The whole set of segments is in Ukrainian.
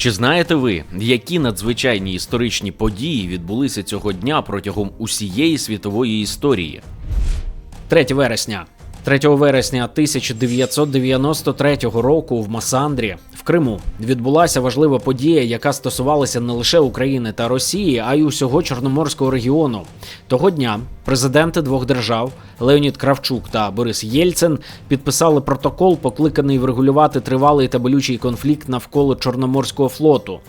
Чи знаєте ви, які надзвичайні історичні події відбулися цього дня протягом усієї світової історії? 3 вересня. 3 вересня 1993 року в Масандрі в Криму відбулася важлива подія, яка стосувалася не лише України та Росії, а й усього Чорноморського регіону. Того дня президенти двох держав Леонід Кравчук та Борис Єльцин підписали протокол, покликаний врегулювати тривалий та болючий конфлікт навколо Чорноморського флоту.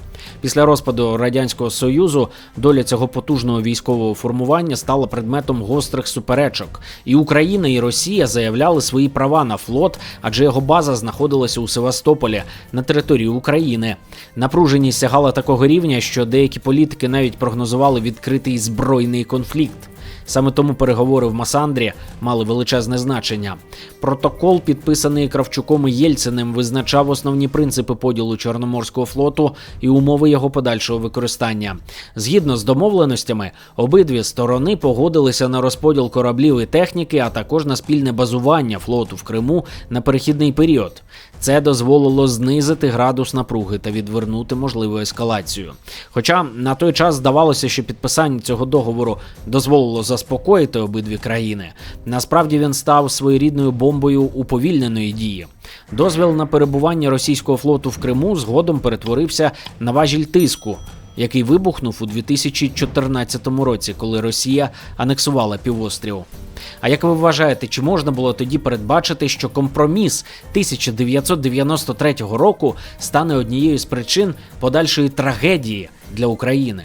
Після розпаду радянського союзу доля цього потужного військового формування стала предметом гострих суперечок, і Україна і Росія заявляли свої права на флот, адже його база знаходилася у Севастополі на території України. Напруженість сягала такого рівня, що деякі політики навіть прогнозували відкритий збройний конфлікт. Саме тому переговори в Масандрі мали величезне значення. Протокол, підписаний Кравчуком і Єльциним, визначав основні принципи поділу Чорноморського флоту і умови його подальшого використання. Згідно з домовленостями, обидві сторони погодилися на розподіл кораблів і техніки, а також на спільне базування флоту в Криму на перехідний період. Це дозволило знизити градус напруги та відвернути можливу ескалацію. Хоча на той час здавалося, що підписання цього договору дозволило заспокоїти обидві країни, насправді він став своєрідною бомбою уповільненої дії. Дозвіл на перебування російського флоту в Криму згодом перетворився на важіль тиску. Який вибухнув у 2014 році, коли Росія анексувала півострів. А як ви вважаєте, чи можна було тоді передбачити, що компроміс 1993 року стане однією з причин подальшої трагедії для України?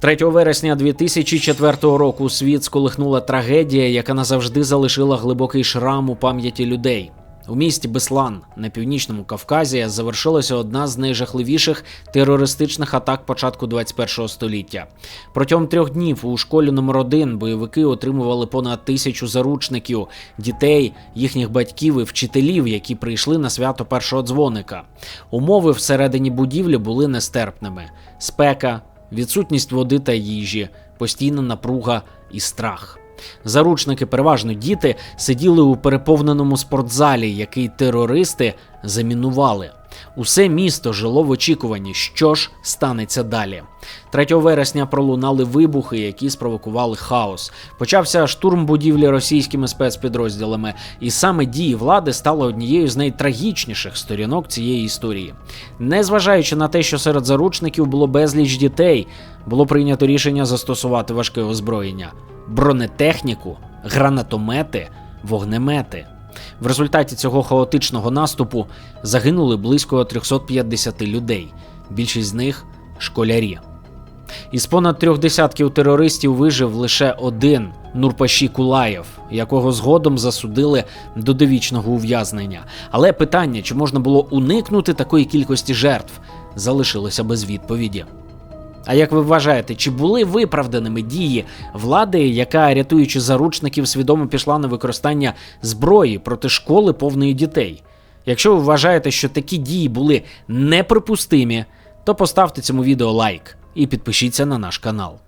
3 вересня 2004 року світ сколихнула трагедія, яка назавжди залишила глибокий шрам у пам'яті людей. У місті Беслан на північному Кавказі завершилася одна з найжахливіших терористичних атак початку 21 століття. Протягом трьох днів у школі номер 1 бойовики отримували понад тисячу заручників, дітей, їхніх батьків і вчителів, які прийшли на свято першого дзвоника. Умови всередині будівлі були нестерпними: спека, відсутність води та їжі, постійна напруга і страх. Заручники, переважно діти, сиділи у переповненому спортзалі, який терористи замінували. Усе місто жило в очікуванні, що ж станеться далі. 3 вересня пролунали вибухи, які спровокували хаос. Почався штурм будівлі російськими спецпідрозділами, і саме дії влади стали однією з найтрагічніших сторінок цієї історії. Незважаючи на те, що серед заручників було безліч дітей, було прийнято рішення застосувати важке озброєння бронетехніку, гранатомети, вогнемети. В результаті цього хаотичного наступу загинули близько 350 людей, більшість з них школярі. Із понад трьох десятків терористів вижив лише один Нурпаші Кулаєв, якого згодом засудили до довічного ув'язнення. Але питання, чи можна було уникнути такої кількості жертв, залишилося без відповіді. А як ви вважаєте, чи були виправданими дії влади, яка, рятуючи заручників, свідомо пішла на використання зброї проти школи повної дітей? Якщо ви вважаєте, що такі дії були неприпустимі, то поставте цьому відео лайк і підпишіться на наш канал.